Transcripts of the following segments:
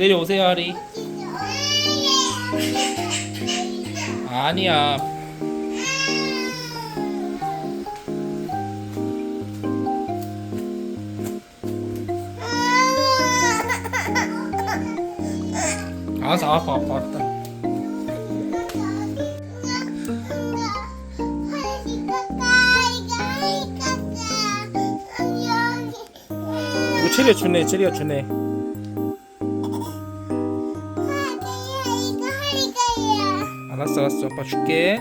내려오세요 하리. 아니야. 알았어 아파 아파 알았다. 체리가 주네 체리가 주네 알았어 알았어. 아빠 줄게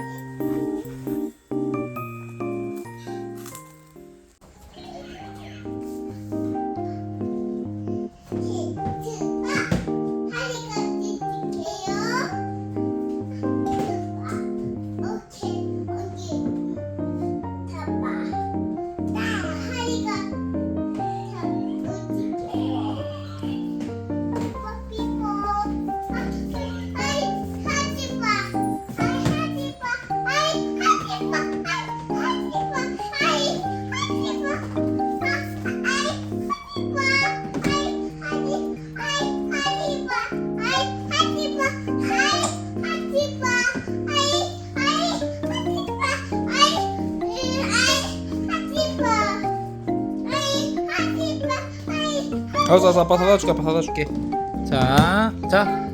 알았어 알았어 아빠 사다 줄게 아빠 사다 줄게 자 자